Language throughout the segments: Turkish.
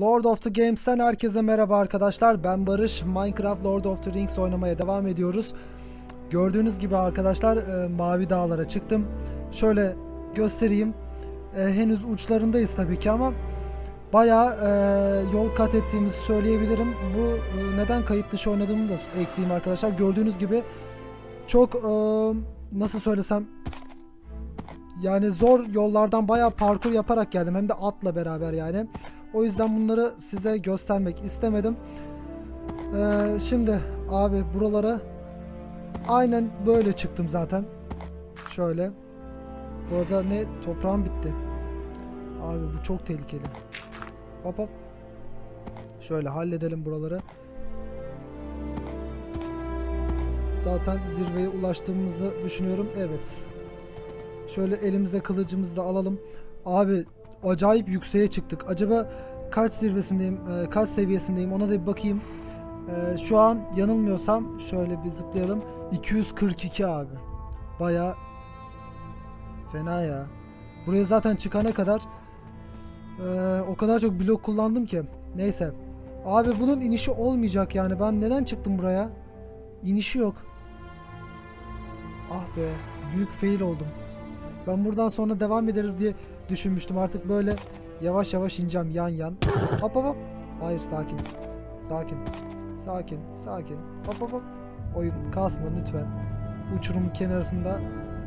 Lord of the Games'ten herkese merhaba arkadaşlar. Ben Barış. Minecraft Lord of the Rings oynamaya devam ediyoruz. Gördüğünüz gibi arkadaşlar e, Mavi Dağlara çıktım. Şöyle göstereyim. E, henüz uçlarındayız tabii ki ama bayağı e, yol kat ettiğimizi söyleyebilirim. Bu e, neden kayıt dışı oynadığımı da ekleyeyim arkadaşlar. Gördüğünüz gibi çok e, nasıl söylesem yani zor yollardan bayağı parkur yaparak geldim. Hem de atla beraber yani. O yüzden bunları size göstermek istemedim. Ee, şimdi abi buralara aynen böyle çıktım zaten. Şöyle. Bu arada ne? Toprağım bitti. Abi bu çok tehlikeli. Hop hop. Şöyle halledelim buraları. Zaten zirveye ulaştığımızı düşünüyorum. Evet. Şöyle elimize kılıcımızı da alalım. Abi acayip yükseğe çıktık. Acaba kaç zirvesindeyim, e, kaç seviyesindeyim ona da bir bakayım. E, şu an yanılmıyorsam şöyle bir zıplayalım. 242 abi. Baya fena ya. Buraya zaten çıkana kadar e, o kadar çok blok kullandım ki. Neyse. Abi bunun inişi olmayacak yani. Ben neden çıktım buraya? İnişi yok. Ah be. Büyük fail oldum. Ben buradan sonra devam ederiz diye düşünmüştüm. Artık böyle yavaş yavaş ineceğim yan yan. Hop hop hop. Hayır sakin. Sakin. Sakin. Sakin. Hop hop hop. Oyun kasma lütfen. Uçurumun kenarında.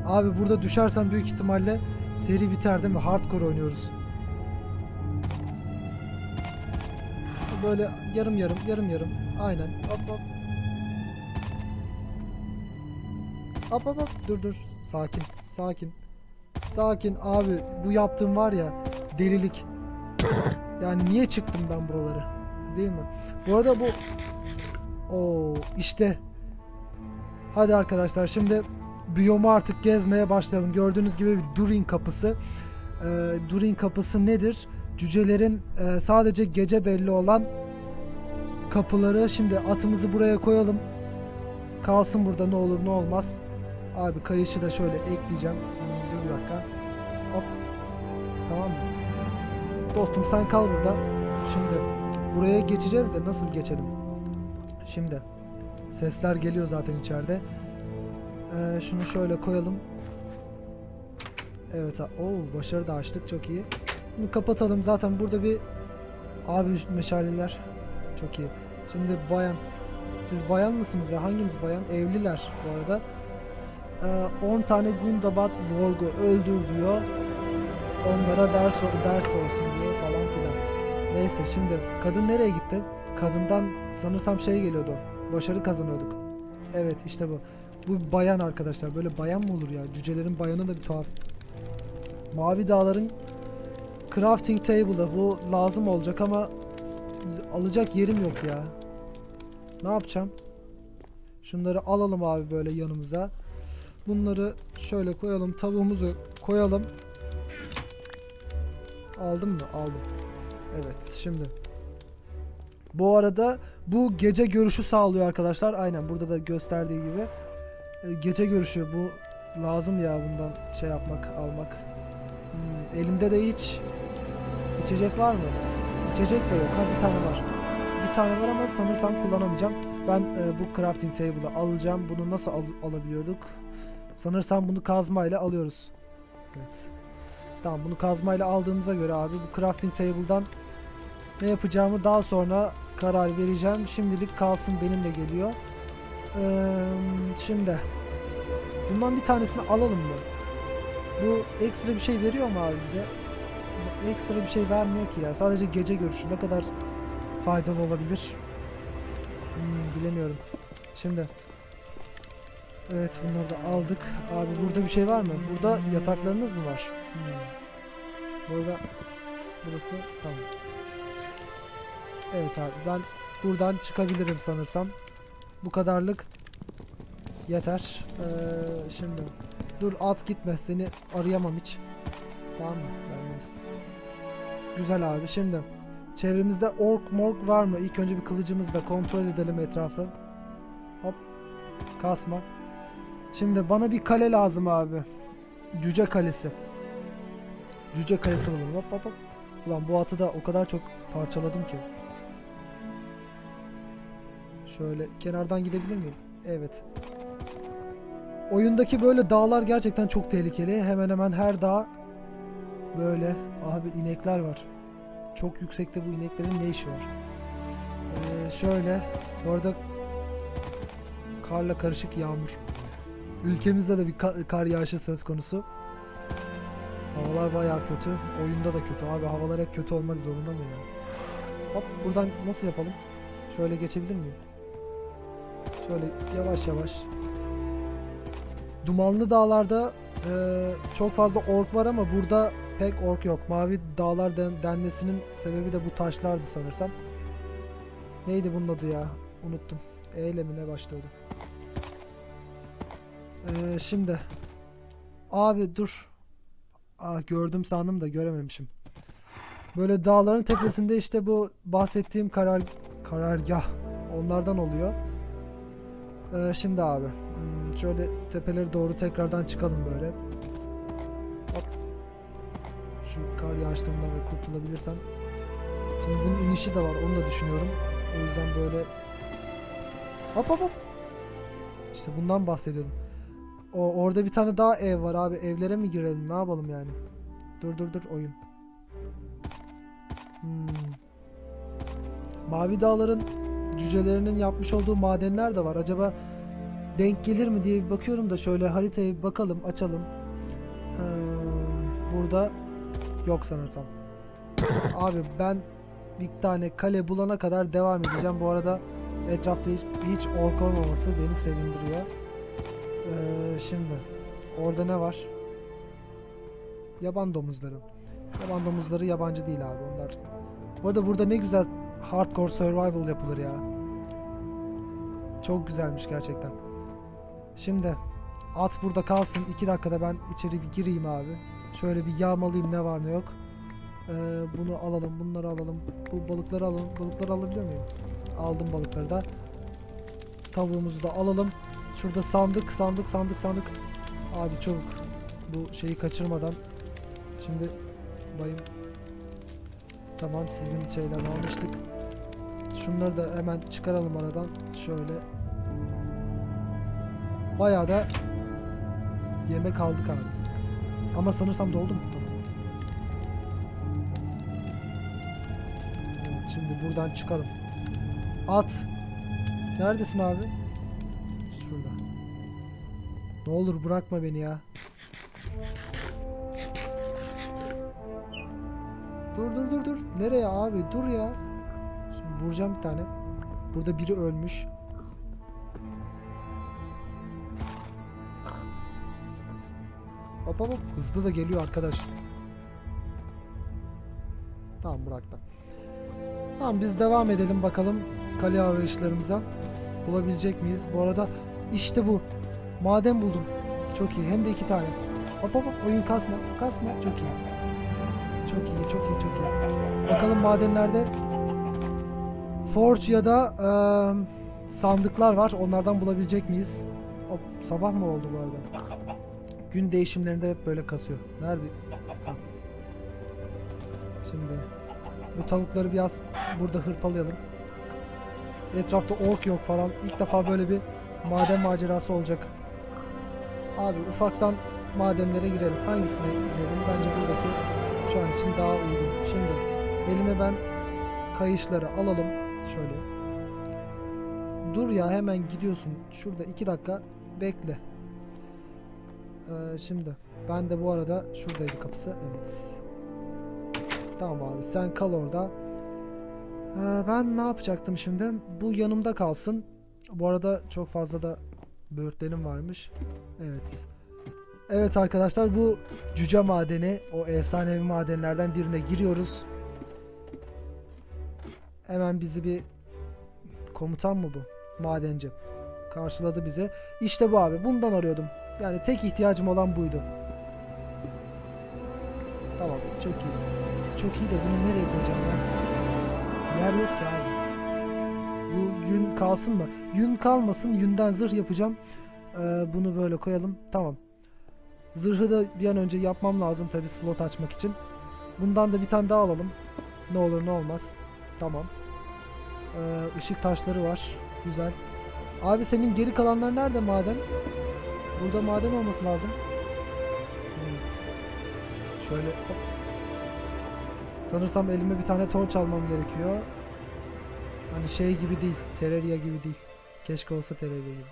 Abi burada düşersem büyük ihtimalle seri biter değil mi? Hardcore oynuyoruz. Böyle yarım yarım yarım yarım. Aynen. Hop hop. Hop hop hop. Dur dur. Sakin. Sakin. Sakin abi. Bu yaptığım var ya delilik. Yani niye çıktım ben buraları? Değil mi? Bu arada bu Oo işte. Hadi arkadaşlar şimdi biyomu artık gezmeye başlayalım. Gördüğünüz gibi bir Durin kapısı. Ee, Durin kapısı nedir? Cücelerin e, sadece gece belli olan kapıları. Şimdi atımızı buraya koyalım. Kalsın burada ne olur ne olmaz. Abi kayışı da şöyle ekleyeceğim. Tamam mı? Dostum sen kal burada. Şimdi buraya geçeceğiz de nasıl geçelim? Şimdi sesler geliyor zaten içeride. Ee, şunu şöyle koyalım. Evet. Oo başarı da açtık çok iyi. Bunu kapatalım zaten burada bir abi meşaleler çok iyi. Şimdi bayan siz bayan mısınız ya? Hanginiz bayan? Evliler bu arada. Ee, 10 tane Gundabat Vorg'u öldür diyor. Onlara ders ders olsun diyor falan filan. Neyse şimdi kadın nereye gitti? Kadından sanırsam şey geliyordu. Başarı kazanıyorduk. Evet işte bu. Bu bayan arkadaşlar. Böyle bayan mı olur ya? Cücelerin bayanı da bir tuhaf. Mavi dağların crafting table'ı. Bu lazım olacak ama alacak yerim yok ya. Ne yapacağım? Şunları alalım abi böyle yanımıza. Bunları şöyle koyalım. Tavuğumuzu koyalım. Aldım mı? Aldım. Evet şimdi. Bu arada bu gece görüşü sağlıyor arkadaşlar. Aynen burada da gösterdiği gibi. E, gece görüşü bu lazım ya bundan şey yapmak, almak. Hmm, elimde de hiç içecek var mı? İçecek de yok. Ha bir tane var. Bir tane var ama sanırsam kullanamayacağım. Ben e, bu crafting table'ı alacağım. Bunu nasıl al- alabiliyorduk? Sanırsam bunu kazmayla alıyoruz. Evet. Tamam bunu kazmayla aldığımıza göre abi bu crafting table'dan ne yapacağımı daha sonra karar vereceğim. Şimdilik kalsın benimle geliyor. Ee, şimdi bundan bir tanesini alalım mı? Bu ekstra bir şey veriyor mu abi bize? Ekstra bir şey vermiyor ki ya. Sadece gece görüşü ne kadar faydalı olabilir? Hmm, bilemiyorum. Şimdi Evet bunları da aldık. Abi burada bir şey var mı? Burada yataklarınız mı var? Hmm. Burada burası tamam. Evet abi ben buradan çıkabilirim sanırsam. Bu kadarlık yeter. Ee, şimdi dur at gitme seni arayamam hiç. Tamam mı? Vermemiz. Güzel abi şimdi çevremizde ork mork var mı? İlk önce bir kılıcımızla kontrol edelim etrafı. Hop kasma. Şimdi bana bir kale lazım abi. Cüce kalesi. Cüce kalesi bulalım. Hop hop hop. Ulan bu atı da o kadar çok parçaladım ki. Şöyle kenardan gidebilir miyim? Evet. Oyundaki böyle dağlar gerçekten çok tehlikeli. Hemen hemen her dağ böyle abi inekler var. Çok yüksekte bu ineklerin ne işi var? Ee, şöyle bu arada karla karışık yağmur. Ülkemizde de bir ka- kar yağışı söz konusu. Havalar bayağı kötü. Oyunda da kötü abi. Havalar hep kötü olmak zorunda mı ya? Hop buradan nasıl yapalım? Şöyle geçebilir miyim? Şöyle yavaş yavaş. Dumanlı dağlarda eee, çok fazla ork var ama burada pek ork yok. Mavi dağlar den- denmesinin sebebi de bu taşlardı sanırsam. Neydi bunun adı ya? Unuttum. E ile mi ne başlıyordu? Eee, şimdi. Abi dur. Ah gördüm sandım da görememişim. Böyle dağların tepesinde işte bu bahsettiğim karar karargah onlardan oluyor. Ee, şimdi abi hmm, şöyle tepeleri doğru tekrardan çıkalım böyle. Hop. Şu kar yağışlarından da kurtulabilirsem. Şimdi bunun inişi de var onu da düşünüyorum. O yüzden böyle hop hop hop. İşte bundan bahsediyordum. O orada bir tane daha ev var abi. Evlere mi girelim? Ne yapalım yani? Dur dur dur oyun. Hmm. Mavi Dağların cücelerinin yapmış olduğu madenler de var. Acaba denk gelir mi diye bir bakıyorum da şöyle haritayı bakalım, açalım. Hmm, burada yok sanırsam. Abi ben bir tane kale bulana kadar devam edeceğim. Bu arada etrafta hiç, hiç ork olmaması beni sevindiriyor. Ee, şimdi orada ne var? Yaban domuzları. Yaban domuzları yabancı değil abi onlar. Bu arada burada ne güzel hardcore survival yapılır ya. Çok güzelmiş gerçekten. Şimdi at burada kalsın. 2 dakikada ben içeri bir gireyim abi. Şöyle bir yağmalayayım ne var ne yok. Ee, bunu alalım, bunları alalım. Bu balıkları alalım. Balıkları alabiliyor muyum? Aldım balıkları da. Tavuğumuzu da alalım. Şurada sandık, sandık, sandık, sandık. Abi çabuk. Bu şeyi kaçırmadan. Şimdi bayım. Tamam sizin şeyden almıştık. Şunları da hemen çıkaralım aradan. Şöyle. Bayağı da yemek aldık abi. Ama sanırsam doldu mu? Evet, şimdi buradan çıkalım. At. Neredesin abi? Ne olur bırakma beni ya. Dur dur dur dur. Nereye abi? Dur ya. Şimdi vuracağım bir tane. Burada biri ölmüş. Hop hop. Hızlı da geliyor arkadaş. Tamam bıraktım. Tamam biz devam edelim bakalım kale arayışlarımıza. Bulabilecek miyiz? Bu arada işte bu. Maden buldum. Çok iyi. Hem de iki tane. Hop hop hop. Oyun kasma. Kasma. Çok iyi. Çok iyi. Çok iyi. Çok iyi. Bakalım madenlerde Forge ya da eee, sandıklar var. Onlardan bulabilecek miyiz? Hop, sabah mı oldu bu arada? Gün değişimlerinde hep böyle kasıyor. Nerede? Ha. Şimdi bu tavukları biraz burada hırpalayalım. Etrafta ork yok falan. İlk defa böyle bir maden macerası olacak. Abi ufaktan madenlere girelim. Hangisine girelim? Bence buradaki şu an için daha uygun. Şimdi elime ben kayışları alalım. Şöyle. Dur ya hemen gidiyorsun. Şurada iki dakika bekle. Ee, şimdi ben de bu arada şuradaydı kapısı. Evet. Tamam abi sen kal orada. Ee, ben ne yapacaktım şimdi? Bu yanımda kalsın. Bu arada çok fazla da böğürtlerim varmış. Evet. Evet arkadaşlar bu cüce madeni o efsanevi madenlerden birine giriyoruz. Hemen bizi bir komutan mı bu? Madenci. Karşıladı bizi. İşte bu abi. Bundan arıyordum. Yani tek ihtiyacım olan buydu. Tamam çok iyi. Çok iyi de bunu nereye koyacağım ya? Yer yok. Bu yün kalsın mı? Yün kalmasın. Yünden zırh yapacağım. Ee, bunu böyle koyalım. Tamam. Zırhı da bir an önce yapmam lazım tabi slot açmak için. Bundan da bir tane daha alalım. Ne olur ne olmaz. Tamam. Ee, ışık taşları var. Güzel. Abi senin geri kalanlar nerede maden? Burada maden olması lazım. Hmm. Şöyle hop. Sanırsam elime bir tane torç almam gerekiyor. Hani şey gibi değil. Terraria gibi değil. Keşke olsa Terraria gibi.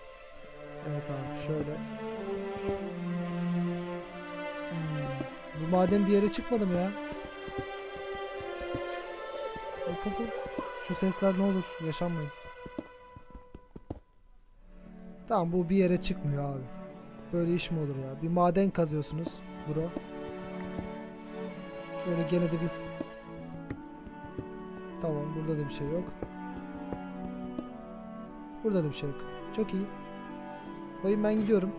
Evet abi şöyle. Hmm. Bu maden bir yere çıkmadı mı ya? Hop hop hop. Şu sesler ne olur yaşanmayın. Tamam bu bir yere çıkmıyor abi. Böyle iş mi olur ya? Bir maden kazıyorsunuz bro. Şöyle gene de biz Tamam burada da bir şey yok. Burada da bir. Çok iyi. Bayım ben gidiyorum.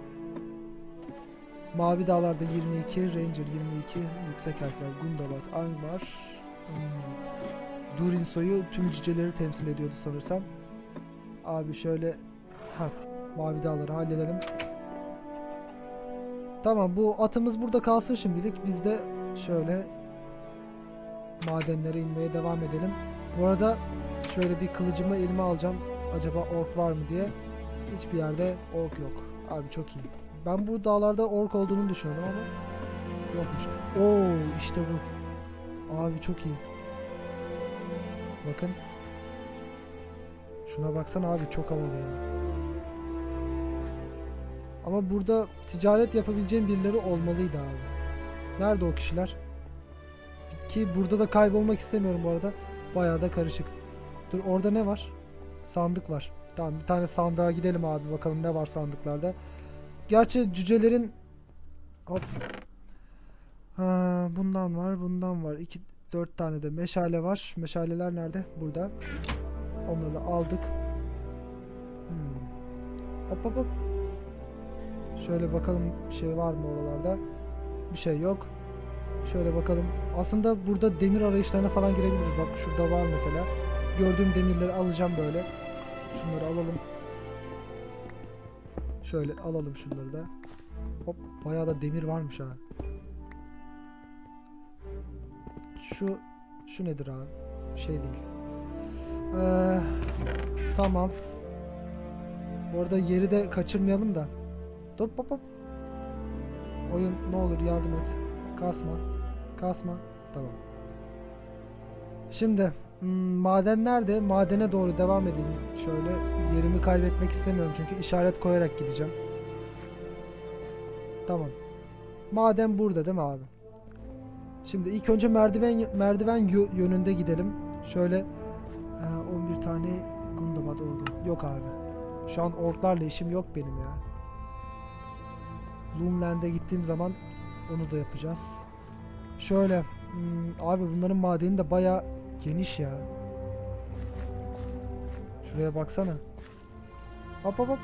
Mavi Dağlar'da 22, Ranger 22, Yüksek Harfler, Gundabad, Angmar, hmm. Durin soyu tüm cüceleri temsil ediyordu sanırsam. Abi şöyle ha Mavi Dağları halledelim. Tamam bu atımız burada kalsın şimdilik. Biz de şöyle madenlere inmeye devam edelim. Bu arada şöyle bir kılıcımı elime alacağım. Acaba ork var mı diye. Hiçbir yerde ork yok. Abi çok iyi. Ben bu dağlarda ork olduğunu düşünüyorum ama yokmuş. Oo işte bu. Abi çok iyi. Bakın. Şuna baksana abi çok havalı ya. Ama burada ticaret yapabileceğim birileri olmalıydı abi. Nerede o kişiler? Ki burada da kaybolmak istemiyorum bu arada. Bayağı da karışık. Dur orada ne var? Sandık var. Tamam bir tane sandığa gidelim abi bakalım ne var sandıklarda. Gerçi cücelerin hop. Ha, bundan var, bundan var. 2 4 tane de meşale var. Meşaleler nerede? Burada. Onları da aldık. Hmm. Hop hop hop. Şöyle bakalım bir şey var mı oralarda? Bir şey yok. Şöyle bakalım. Aslında burada demir arayışlarına falan girebiliriz. Bak şurada var mesela. Gördüğüm demirleri alacağım böyle. Şunları alalım. Şöyle alalım şunları da. Hop bayağı da demir varmış ha. Şu şu nedir abi? Şey değil. Ee, tamam. Bu arada yeri de kaçırmayalım da. Hop hop hop. Oyun ne olur yardım et. Kasma. Kasma. Tamam. Şimdi hmm, maden nerede? Madene doğru devam edeyim. Şöyle yerimi kaybetmek istemiyorum çünkü işaret koyarak gideceğim. Tamam. Maden burada değil mi abi? Şimdi ilk önce merdiven merdiven yö- yönünde gidelim. Şöyle e, 11 tane Gundabad orada. Yok abi. Şu an orklarla işim yok benim ya. Loomland'e gittiğim zaman onu da yapacağız. Şöyle hmm, abi bunların madeni de baya geniş ya. Şuraya baksana. Hop hop hop.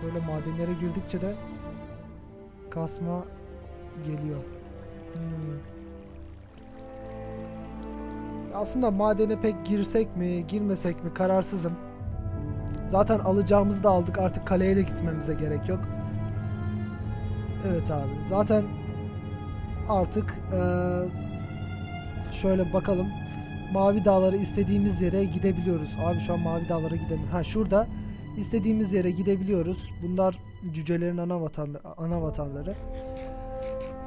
Şöyle madenlere girdikçe de kasma geliyor. Hmm. Aslında madene pek girsek mi, girmesek mi kararsızım. Zaten alacağımızı da aldık. Artık kaleye de gitmemize gerek yok. Evet abi. Zaten artık eee, şöyle bakalım. Mavi dağlara istediğimiz yere gidebiliyoruz. Abi şu an mavi dağlara gidemiyoruz. Ha şurada istediğimiz yere gidebiliyoruz. Bunlar cücelerin ana vatanlı ana vatanları.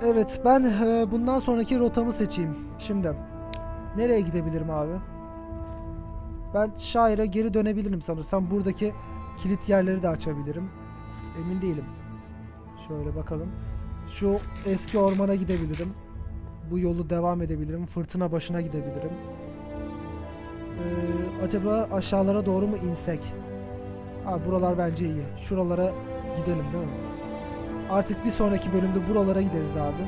Evet ben eee, bundan sonraki rotamı seçeyim. Şimdi nereye gidebilirim abi? Ben şaire geri dönebilirim sanırsam. Buradaki kilit yerleri de açabilirim. Emin değilim. Şöyle bakalım. Şu eski ormana gidebilirim. Bu yolu devam edebilirim. Fırtına başına gidebilirim. Ee, acaba aşağılara doğru mu insek? Ha buralar bence iyi. Şuralara gidelim değil mi? Artık bir sonraki bölümde buralara gideriz abi.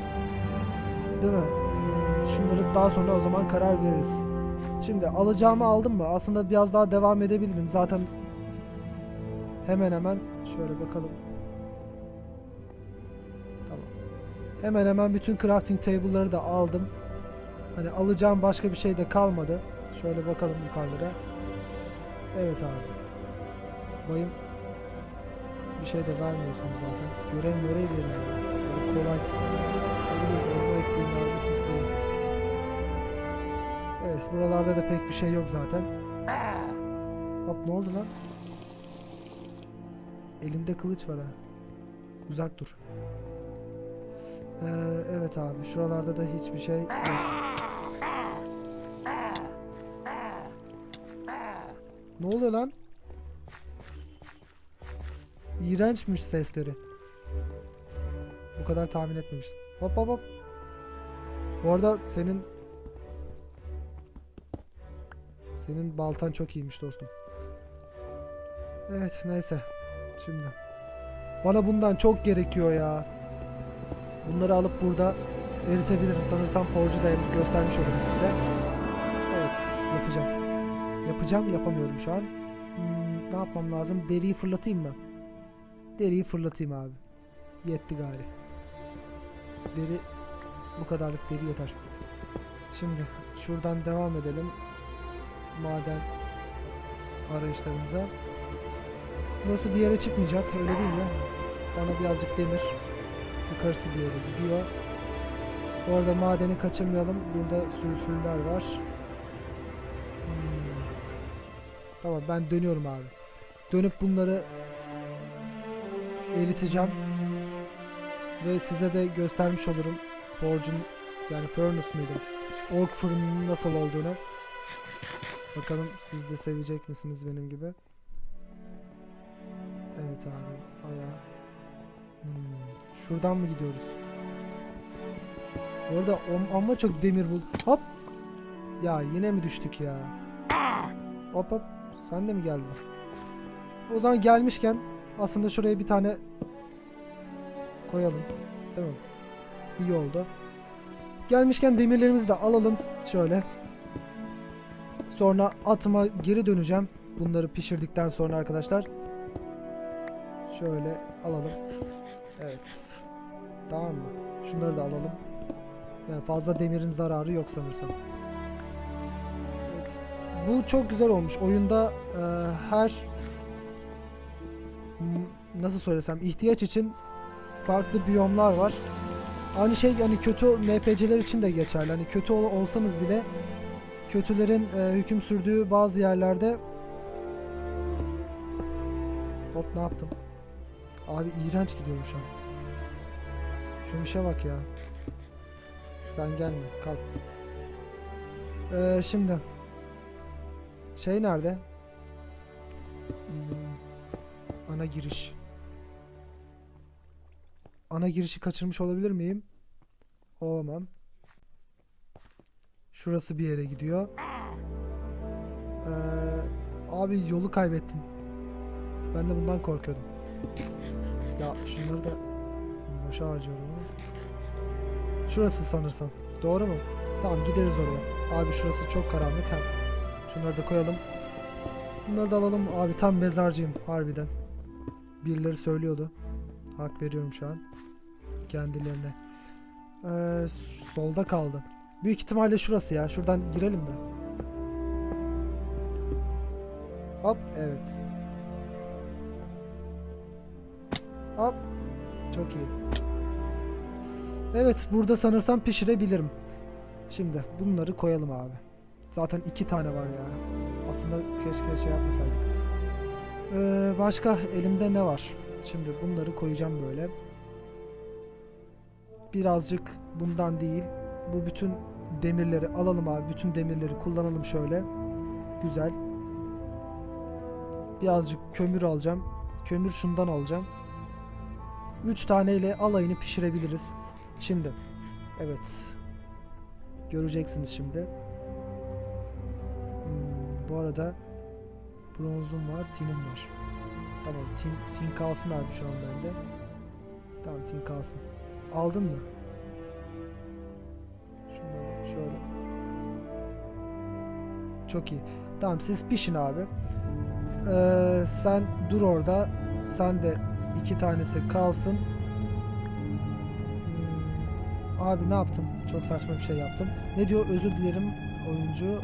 Değil mi? Şunları daha sonra o zaman karar veririz. Şimdi alacağımı aldım mı? Aslında biraz daha devam edebilirim. Zaten hemen hemen şöyle bakalım. Hemen hemen bütün crafting table'ları da aldım. Hani alacağım başka bir şey de kalmadı. Şöyle bakalım yukarılara. Evet abi. Bayım bir şey de vermiyorsunuz zaten. Görev görev veriyor. Böyle kolay. Elma isteyin, armut isteyin. Buralarda da pek bir şey yok zaten. Hop ne oldu lan? Elimde kılıç var ha. Uzak dur. Ee, evet abi şuralarda da hiçbir şey yok. Ne oluyor lan? İğrençmiş sesleri. Bu kadar tahmin etmemiştim. Hop hop hop. Bu arada senin senin baltan çok iyiymiş dostum. Evet neyse. Şimdi. Bana bundan çok gerekiyor ya. Bunları alıp burada eritebilirim. Sanırsam Forge'u da göstermiş olurum size. Evet yapacağım. Yapacağım yapamıyorum şu an. Hmm, ne yapmam lazım? Deriyi fırlatayım mı? Deriyi fırlatayım abi. Yetti gari. Deri bu kadarlık deri yeter. Şimdi şuradan devam edelim. Maden arayışlarımıza. Burası bir yere çıkmayacak öyle değil mi? Bana birazcık demir yukarısı bir yere gidiyor. Bu arada madeni kaçırmayalım. Burada sülfürler var. Hmm. Tamam ben dönüyorum abi. Dönüp bunları eriteceğim. Ve size de göstermiş olurum. Forge'un yani Furnace mıydı? Ork fırınının nasıl olduğunu. Bakalım siz de sevecek misiniz benim gibi? Evet abi. Bayağı. Hmm. Şuradan mı gidiyoruz? Bu arada amma çok demir bul. Hop. Ya yine mi düştük ya? Hop hop. Sen de mi geldin? O zaman gelmişken aslında şuraya bir tane koyalım. Tamam. İyi oldu. Gelmişken demirlerimizi de alalım. Şöyle. Sonra atıma geri döneceğim. Bunları pişirdikten sonra arkadaşlar. Şöyle alalım. Evet. Tamam mı? Şunları da alalım. Yani fazla demirin zararı yok sanırsam. Evet. Bu çok güzel olmuş. Oyunda e, her nasıl söylesem ihtiyaç için farklı biyomlar var. Aynı şey hani kötü NPC'ler için de geçerli. Hani kötü ol- olsanız bile kötülerin e, hüküm sürdüğü bazı yerlerde Hop ne yaptım? Abi iğrenç gidiyorum şu an. Şu işe bak ya. Sen gelme kal. Ee, şimdi şey nerede? Hmm, ana giriş. Ana girişi kaçırmış olabilir miyim? Olmam. Şurası bir yere gidiyor. Ee, abi yolu kaybettim. Ben de bundan korkuyordum. Ya şunları da boşa harcıyorum. Şurası sanırsam. Doğru mu? Tamam gideriz oraya. Abi şurası çok karanlık. Hem. Şunları da koyalım. Bunları da alalım. Abi tam mezarcıyım harbiden. Birileri söylüyordu. Hak veriyorum şu an. Kendilerine. Ee, solda kaldı. Büyük ihtimalle şurası ya. Şuradan girelim mi? Hop evet. Hop. Çok iyi. Evet burada sanırsam pişirebilirim. Şimdi bunları koyalım abi. Zaten iki tane var ya. Aslında keşke şey yapmasaydık. Ee, başka elimde ne var? Şimdi bunları koyacağım böyle. Birazcık bundan değil. Bu bütün demirleri alalım abi. Bütün demirleri kullanalım şöyle. Güzel. Birazcık kömür alacağım. Kömür şundan alacağım. 3 taneyle alayını pişirebiliriz. Şimdi. Evet. Göreceksiniz şimdi. Hmm, bu arada bronzum var, tinim var. Tamam, tin, tin kalsın abi şu an bende. Tamam, tin kalsın. Aldın mı? Şunları şöyle. Çok iyi. Tamam, siz pişin abi. Ee, sen dur orada. Sen de iki tanesi kalsın. Abi ne yaptım? Çok saçma bir şey yaptım. Ne diyor? Özür dilerim oyuncu.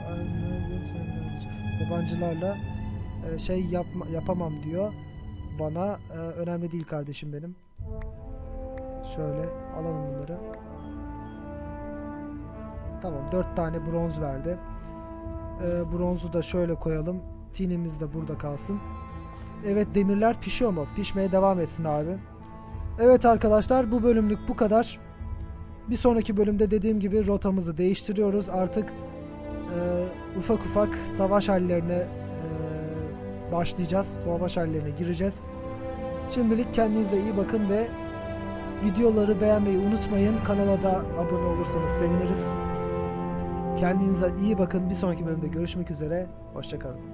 Yabancılarla e, şey yapma, yapamam diyor. Bana e, önemli değil kardeşim benim. Şöyle alalım bunları. Tamam dört tane bronz verdi. Ee, bronzu da şöyle koyalım. Tinimiz de burada kalsın. Evet demirler pişiyor mu? Pişmeye devam etsin abi. Evet arkadaşlar bu bölümlük bu kadar. Bir sonraki bölümde dediğim gibi rotamızı değiştiriyoruz. Artık e, ufak ufak savaş hallerine e, başlayacağız. Savaş hallerine gireceğiz. Şimdilik kendinize iyi bakın ve videoları beğenmeyi unutmayın. Kanala da abone olursanız seviniriz. Kendinize iyi bakın. Bir sonraki bölümde görüşmek üzere. Hoşçakalın.